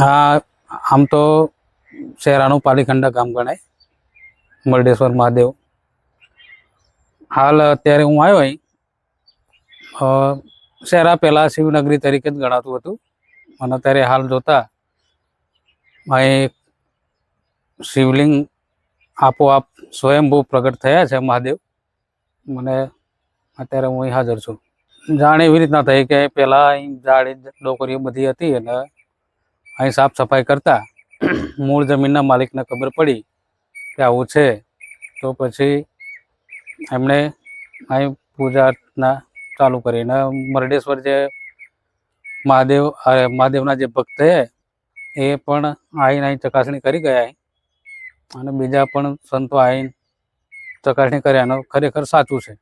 આ આમ તો શહેરાનું પાલીખંડા ગામ ગણાય. મરડેશ્વર મહાદેવ. હાલ અત્યારે હું આવ્યો અહીં. અ, શહેરા પહેલાં શિવનગરી તરીકે જ ગણાતું હતું. અને અત્યારે હાલ જોતા અહીં શિવલિંગ આપોઆપ સ્વયંભૂ પ્રગટ થયા છે મહાદેવ. મને અત્યારે હું અહીં હાજર છું. જાણ એવી રીતના થઈ કે પહેલાં અહીં જાળી ડોકરીઓ બધી હતી અને અહીં સાફ સફાઈ કરતા મૂળ જમીનના માલિકને ખબર પડી કે આવું છે તો પછી એમણે અહીં પૂજા અર્ચના ચાલુ કરીને મરડેશ્વર જે મહાદેવ મહાદેવના જે ભક્ત છે એ પણ આવીને અહીં ચકાસણી કરી ગયા અને બીજા પણ સંતો આવીને ચકાસણી કર્યાનો ખરેખર સાચું છે.